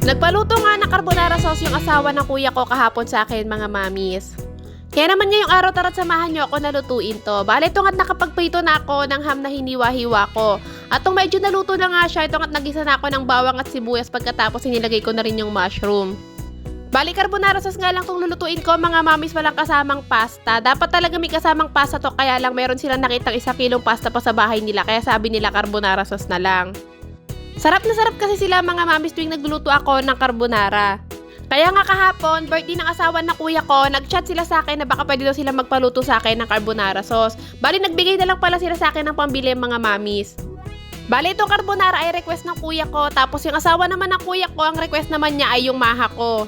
Nagpaluto nga ng carbonara sauce yung asawa ng kuya ko kahapon sa akin mga mamis. Kaya naman ngayong araw tara't samahan niyo ako na lutuin to. Bale, ito nga't nakapagprito na ako ng ham na hiniwa-hiwa ko. At kung medyo naluto na nga siya, ito nga't nagisa na ako ng bawang at sibuyas pagkatapos inilagay ko na rin yung mushroom. Bali, carbonara sauce nga lang tong lulutuin ko, mga mamis walang kasamang pasta. Dapat talaga may kasamang pasta to, kaya lang meron silang nakitang isang kilong pasta pa sa bahay nila, kaya sabi nila carbonara sauce na lang. Sarap na sarap kasi sila mga mamis tuwing nagluluto ako ng carbonara. Kaya nga kahapon, birthday ng asawa ng kuya ko, nag-chat sila sa akin na baka pwede daw sila magpaluto sa akin ng carbonara sauce. Bali, nagbigay na lang pala sila sa akin ng pambili mga mamis. Bali, itong carbonara ay request ng kuya ko, tapos yung asawa naman ng kuya ko, ang request naman niya ay yung maha ko.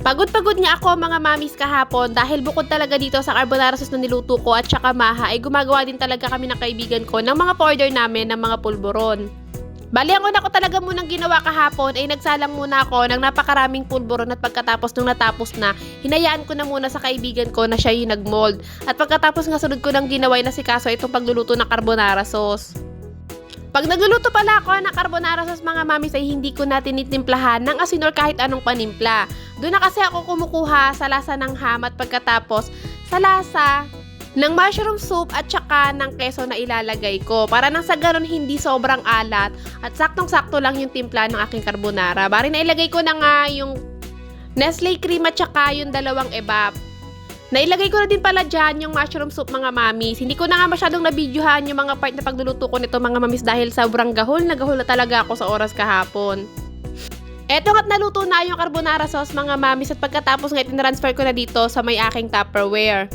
Pagod-pagod nga ako mga mamis kahapon dahil bukod talaga dito sa carbonara sauce na niluto ko at saka maha ay gumagawa din talaga kami ng kaibigan ko ng mga order namin ng mga pulburon. Bali, ang una ko talaga munang ginawa kahapon ay nagsalang muna ako ng napakaraming pulburon at pagkatapos nung natapos na, hinayaan ko na muna sa kaibigan ko na siya yung nagmold. At pagkatapos nga sunod ko ng ginawa na si Kaso itong pagluluto ng carbonara sauce. Pag nagluluto pala ako ng carbonara sauce mga mamis ay hindi ko na tinitimplahan ng asin or kahit anong panimpla. Doon na kasi ako kumukuha sa lasa ng ham at pagkatapos sa lasa ng mushroom soup at saka ng keso na ilalagay ko. Para nang sa ganun hindi sobrang alat at saktong-sakto lang yung timpla ng aking carbonara. Bari na ilagay ko na nga yung Nestle cream at saka yung dalawang ebap. Nailagay ko na din pala dyan yung mushroom soup mga mamis. Hindi ko na nga masyadong nabidyohan yung mga part na pagluluto ko nito mga mamis dahil sobrang gahol na gahol na talaga ako sa oras kahapon. Eto nga't naluto na yung carbonara sauce mga mamis at pagkatapos nga itinransfer ko na dito sa may aking Tupperware.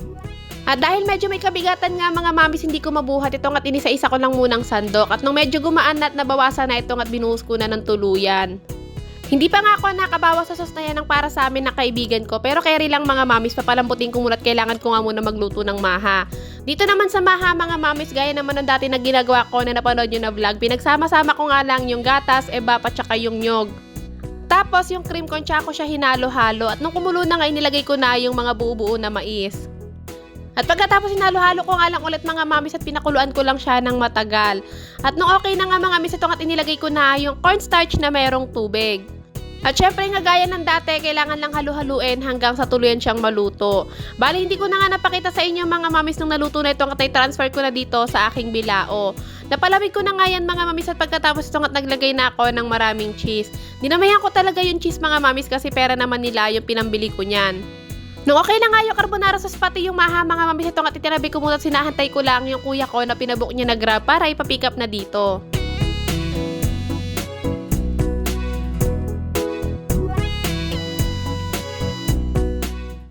At dahil medyo may kabigatan nga mga mamis hindi ko mabuhat ito nga't inisa-isa ko lang munang sandok at nung medyo gumaan na at nabawasan na ito nga't binuhos ko na ng tuluyan. Hindi pa nga ako nakabawas sa sauce na yan ng para sa amin na kaibigan ko pero rin lang mga mamis papalambutin ko muna at kailangan ko nga muna magluto ng maha. Dito naman sa maha mga mamis gaya naman ng dati na ginagawa ko na napanood nyo na vlog pinagsama-sama ko nga lang yung gatas, eba at saka yung nyog. Tapos yung cream ko siya hinalo-halo at nung kumulo na nga inilagay ko na yung mga buo-buo na mais. At pagkatapos hinalo-halo ko nga lang ulit mga mamis at pinakuluan ko lang siya ng matagal. At nung okay na nga mga mamis ito at inilagay ko na yung cornstarch na mayroong tubig. At syempre nga gaya ng dati, kailangan lang halu-haluin hanggang sa tuluyan siyang maluto. Bali, hindi ko na nga napakita sa inyo mga mamis nung naluto na ito at transfer ko na dito sa aking bilao. Napalamig ko na nga yan mga mamis at pagkatapos ito at naglagay na ako ng maraming cheese. Dinamayan ko talaga yung cheese mga mamis kasi pera naman nila yung pinambili ko niyan. Nung okay na nga yung carbonara sauce pati yung maha mga mamis ito at itinabi ko muna sinahantay ko lang yung kuya ko na pinabok niya na grab para ipapick up na dito.